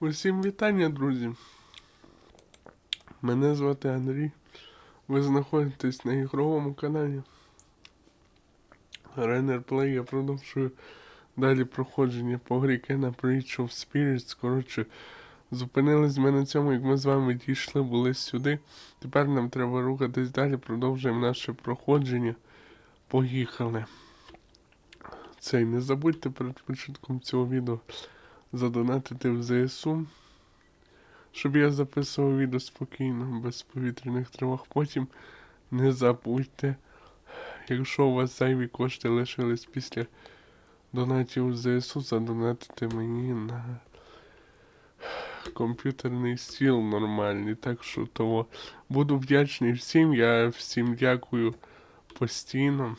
Усім вітання, друзі. Мене звати Андрій. Ви знаходитесь на ігровому каналі. Rainer Play. Я продовжую далі проходження по грі Kena Preach of Spirits. Коротше, зупинились ми на цьому, як ми з вами дійшли, були сюди. Тепер нам треба рухатись далі, продовжуємо наше проходження. Поїхали. Цей, не забудьте перед початком цього відео задонатити в ЗСУ, щоб я записував відео спокійно, без повітряних тривог. Потім не забудьте, якщо у вас зайві кошти лишились після донатів в ЗСУ, задонатити мені на комп'ютерний стіл нормальний. Так що того буду вдячний всім. Я всім дякую постійно.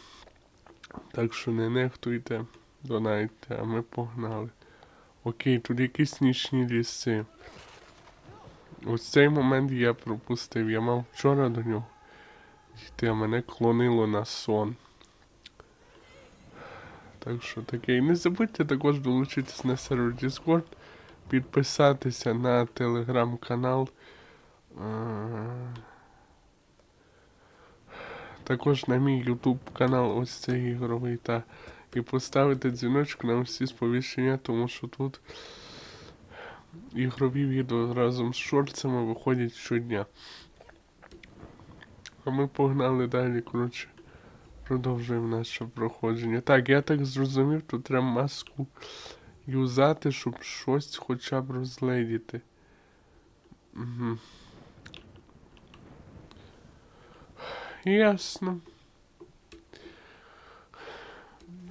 Так що не нехтуйте, донайте, а ми погнали. Окей, тут якісь нічні ліси. Ось цей момент я пропустив. Я мав вчора до нього йти, а мене клонило на сон. Так що таке. І не забудьте також долучитись на сервер Discord, підписатися на телеграм-канал. Також на мій YouTube канал ось цей ігровий та і поставити дзвіночок на всі сповіщення, тому що тут ігрові відео разом з шорцами виходять щодня. А ми погнали далі, коротше, продовжуємо наше проходження. Так, я так зрозумів, тут треба маску юзати, щоб щось хоча б розгледіти. Угу. Ясно.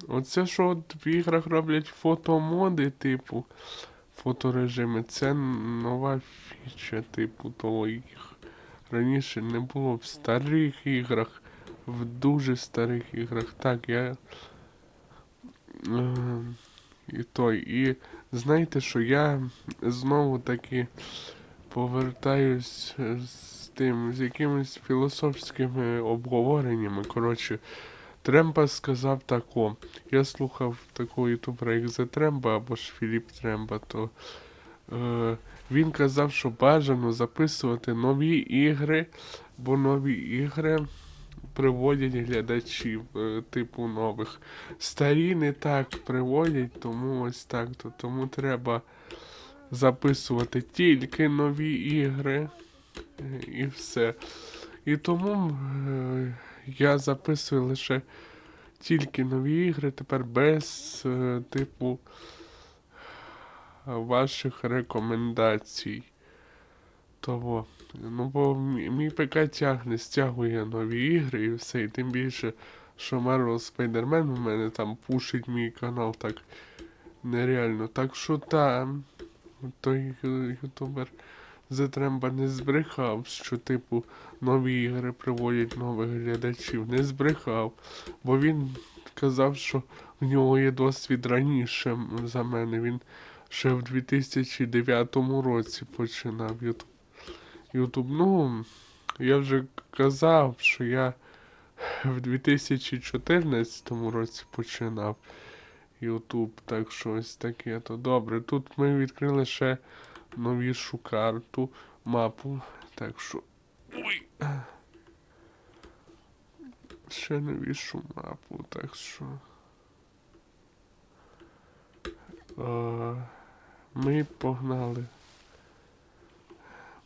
Оце що в іграх роблять фотомоди, типу, фоторежими, це нова фіча, типу, того їх раніше не було в старих іграх, в дуже старих іграх. Так, я. Е, і той. І знаєте, що я знову таки повертаюсь з тим, з якимись філософськими обговореннями. Коротше, Тремба сказав тако. Я слухав такого ютубера, як The Тремба або ж Філіп Тремба, то е, він казав, що бажано записувати нові ігри, бо нові ігри приводять глядачів, е, типу нових. Старі не так приводять, тому ось так. То, тому треба записувати тільки нові ігри е, і все. І тому е, я записую лише тільки нові ігри, тепер без е, типу ваших рекомендацій. Того. Ну, бо мій, ПК тягне, стягує нові ігри і все. І тим більше, що Marvel Spider-Man у мене там пушить мій канал так нереально. Так що там той ютубер Зетремба не збрехав, що типу нові ігри приводять нових глядачів. Не збрехав. Бо він казав, що в нього є досвід раніше за мене. Він ще в 2009 році починав Ютуб. Ютуб. Ну, я вже казав, що я в 2014 році починав Ютуб. Так що ось таке то добре. Тут ми відкрили ще новішу карту, мапу. Так що. Ой. Ще новішу мапу, так що. Е, ми погнали.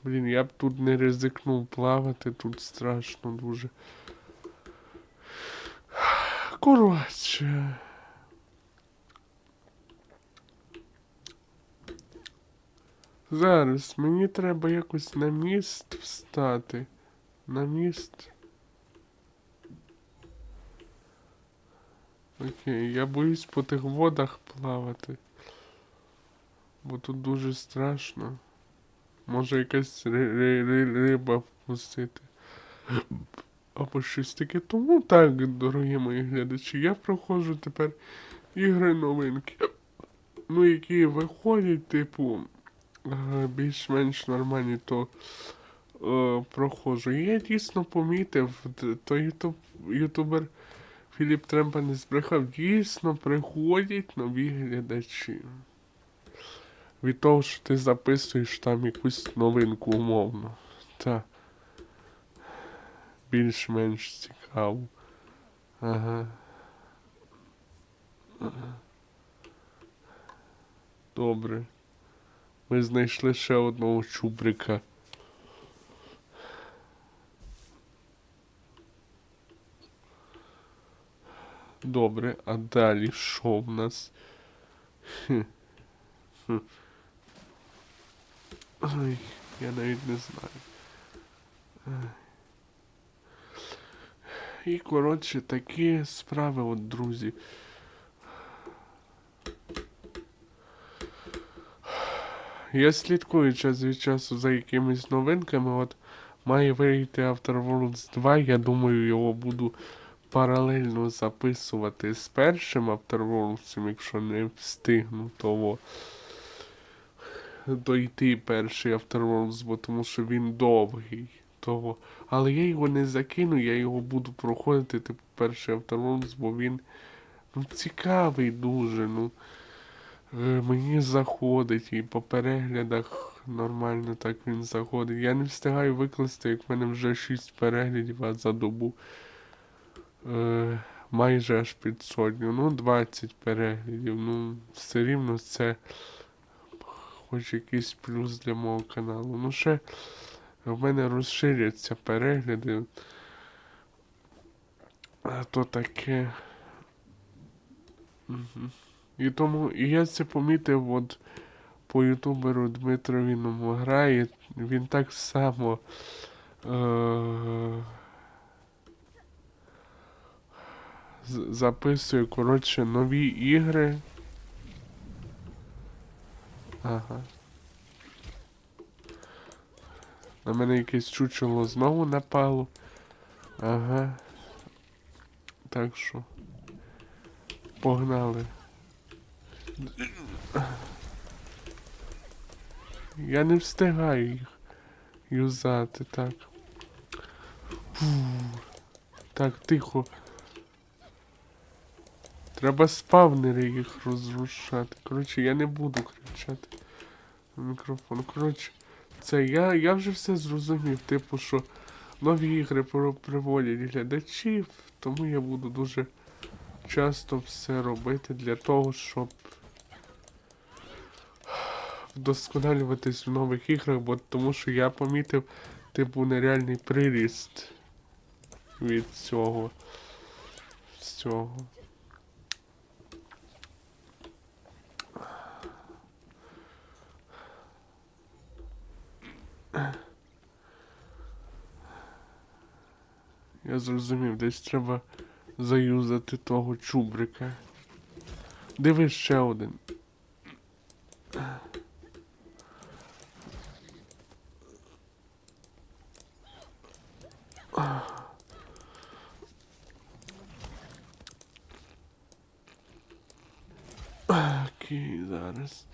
Блін, я б тут не ризикнув плавати, тут страшно дуже. Коротше. Зараз мені треба якось на міст встати. На міст. Окей, я боюсь по тих водах плавати. Бо тут дуже страшно. Може якась ри- ри- ри- риба впустити. Або щось таке. Тому так, дорогі мої глядачі, я проходжу тепер ігри новинки. Ну, які виходять, типу, більш-менш нормальні, то е, проходжу. Я дійсно помітив, той ютуб, ютубер Філіп Тремпа не збрехав, дійсно приходять нові глядачі. від того, що ти записуєш там якусь новинку умовно. Та. Більш-менш цікаво. Ага. Добре. Ми знайшли ще одного чубрика. Добре, а далі що в нас? Хм. Хм. Ой, я навіть не знаю. І, коротше, такі справи, от, друзі. Я слідкую час від часу за якимись новинками. От має вийти After Worlds 2. Я думаю, його буду паралельно записувати з першим After Worlds, якщо не встигну того дойти перший After Worlds, бо тому що він довгий. Того. Але я його не закину, я його буду проходити, типу, перший After Worlds, бо він ну, цікавий дуже. ну. Е, Мені заходить і по переглядах нормально так він заходить. Я не встигаю викласти, як в мене вже 6 переглядів, а за добу е, майже аж під сотню. Ну, 20 переглядів. Ну, все рівно це хоч якийсь плюс для мого каналу. Ну, ще в мене розширяться перегляди. А то таке. Угу. І тому і я це помітив от по ютуберу Дмитрові грає. Він так само е- з- записує, коротше, нові ігри. Ага. На мене якесь чучело знову напало. Ага. Так що. Погнали. Я не встигаю їх юзати, так. Фу. Так, тихо. Треба спавнери їх розрушати. Коротше, я не буду кричати в мікрофон. Коротше, це я, я вже все зрозумів, типу, що нові ігри приводять глядачів, тому я буду дуже часто все робити для того, щоб вдосконалюватись в нових іграх, бо тому що я помітив, типу, нереальний приріст від цього. З цього. Я зрозумів, десь треба заюзати того чубрика. Дивись ще один. Окей, зараз.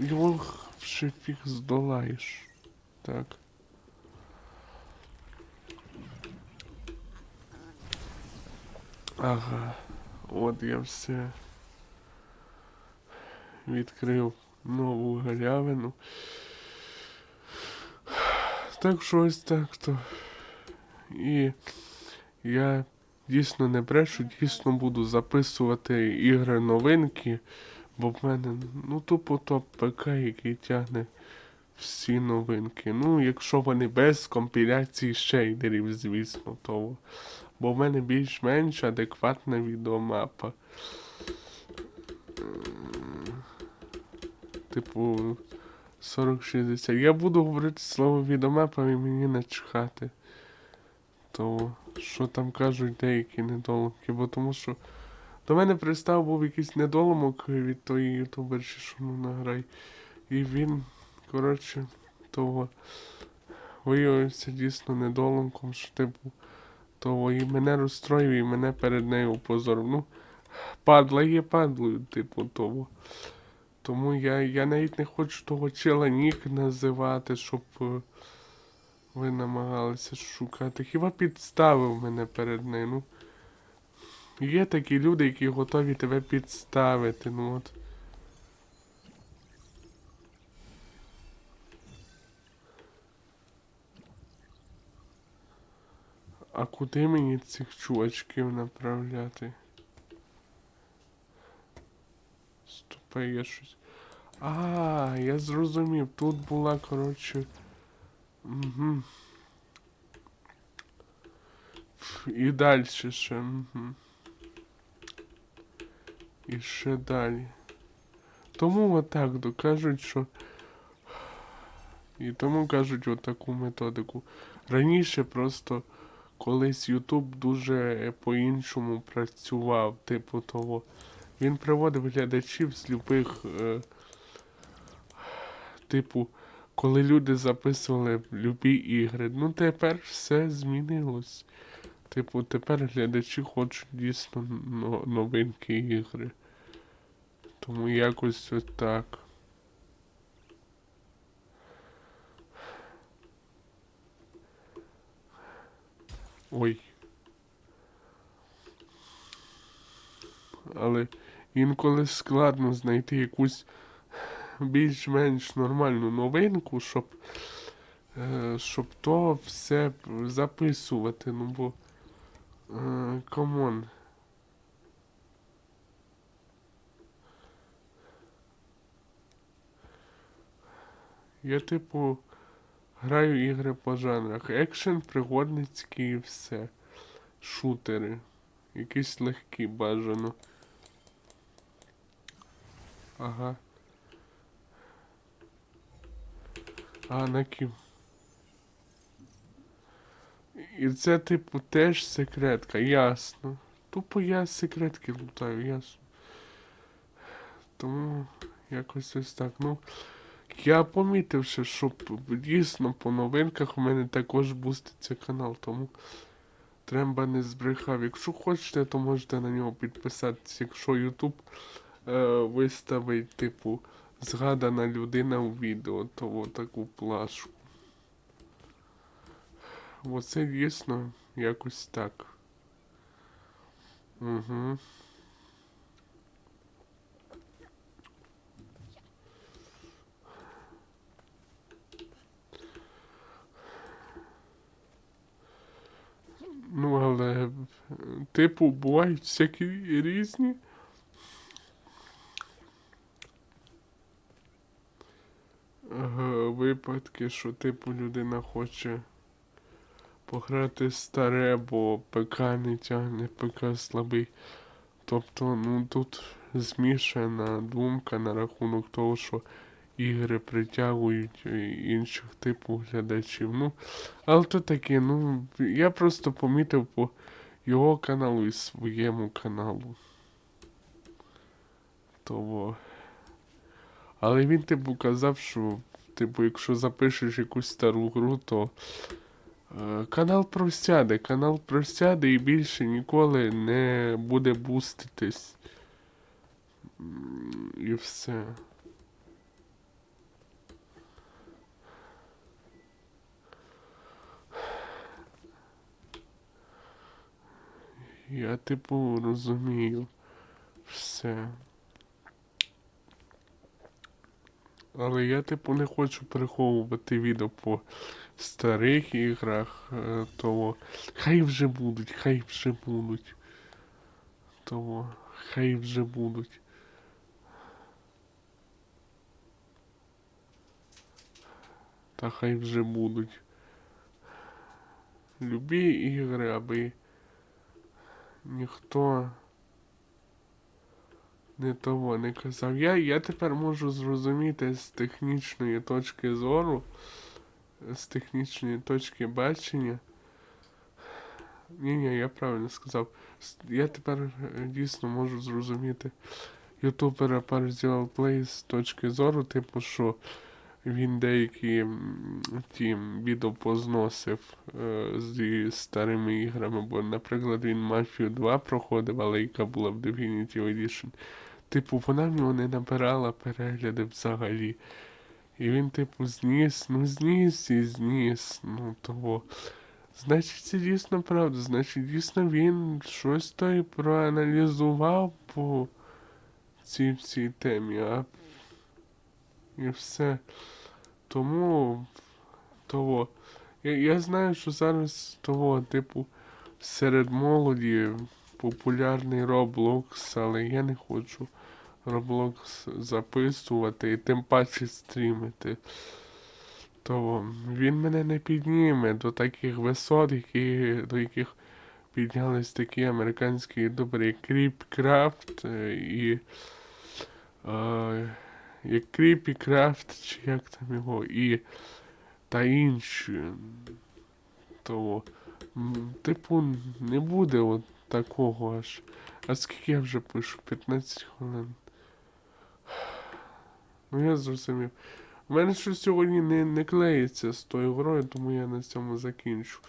Його ще фіг здолаєш. Так. Ага. От я все відкрив нову галявину. Так що ось так то. І я дійсно не брешу, дійсно буду записувати ігри новинки, бо в мене ну тупо топ ПК, який тягне всі новинки. Ну, якщо вони без компіляції шейдерів, звісно, то. Бо в мене більш-менш адекватна відеомапа. Типу 40-60. Я буду говорити слово відеомапа і мені начхати. То що там кажуть деякі недоломки, бо тому що до мене пристав був якийсь недоломок від тої ютуберші, що ну награй. І він, коротше, того виявився дійсно недоломком, що типу того і мене розстроїв, і мене перед нею опозорив. Ну, падла є падлою, типу, того. Тому я, я навіть не хочу того чела називати, щоб е, ви намагалися шукати. Хіба підставив мене перед нею? Ну, Є такі люди, які готові тебе підставити, ну от. А куди мені цих чувачків направляти? Ступай, я щось. А, я зрозумів. Тут була, коротше. Угу. І далі ще. Угу. І ще далі. Тому отак то кажуть, що. І тому кажуть отаку методику. Раніше просто колись Ютуб дуже по-іншому працював, типу того. Він приводив глядачів з любих, е, типу, коли люди записували любі ігри. Ну тепер все змінилось. Типу, тепер глядачі хочуть дійсно новинки ігри. Тому якось отак. Ой. Але інколи складно знайти якусь більш-менш нормальну новинку, щоб, е, щоб то все записувати. Ну бо. Камон. Я, типу, граю ігри по жанрах. Екшен, пригодницький і все. Шутери. Якісь легкі бажано. Ага. А, на ким? І це, типу, теж секретка, ясно. Тупо я секретки лутаю, ясно. Тому якось ось так. Ну, я помітив, що дійсно по новинках у мене також буститься канал, тому треба не збрехав. Якщо хочете, то можете на нього підписатися. Якщо YouTube е, виставить, типу, згадана людина у відео, то таку плашку. Оце дійсно якось так. Угу. Ну, але, е, типу, бувають всякі різні. Випадки, що типу людина хоче пограти старе, бо ПК не тягне, ПК слабий. Тобто, ну тут змішана думка на рахунок того, що ігри притягують е, інших типу глядачів. Ну, але то таке, ну, я просто помітив по його каналу і своєму каналу. Того. Але він, типу, казав, що, типу, якщо запишеш якусь стару гру, то канал просяде, канал просяде і більше ніколи не буде буститись. І все. Я, типу, розумію все. Але я, типу, не хочу переховувати відео по старих іграх, е, того. Хай вже будуть, хай вже будуть. Того, хай вже будуть. Та хай вже будуть. Любі ігри, аби ніхто не того не казав. Я, я тепер можу зрозуміти з технічної точки зору, з технічної точки бачення. Ні, ні, я правильно сказав. Я тепер е, дійсно можу зрозуміти ютубера Parzial Play з точки зору, типу, що він деякі ті відео позносив е, зі старими іграми, бо, наприклад, він Мафію 2 проходив, але яка була в Definitive Edition. Типу, вона в нього не набирала перегляди взагалі. І він, типу, зніс, ну зніс і зніс, ну того. Значить, це дійсно правда. Значить, дійсно він щось то проаналізував по цій всій темі, а і все. Тому того. Я, я знаю, що зараз того, типу, серед молоді популярний Roblox, але я не хочу Roblox записувати і тим паче стрімити. То він мене не підніме до таких висот, які, до яких піднялись такі американські ютубери, як Кріпкрафт е, і. Е, як Кріпікрафт, чи як там його, і та інші. То, типу, не буде от такого аж. А скільки я вже пишу? 15 хвилин. Ну я зрозумів. У мене щось сьогодні не, не клеїться з тою грою, тому я на цьому закінчу.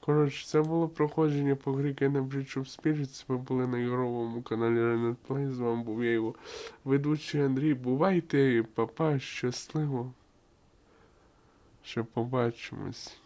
Коротше, це було проходження по грі Kena Bridge of Spirits. Ви були на ігровому каналі Renet Play. З вами був я його ведучий Андрій. Бувайте, папа, щасливо. Ще побачимось.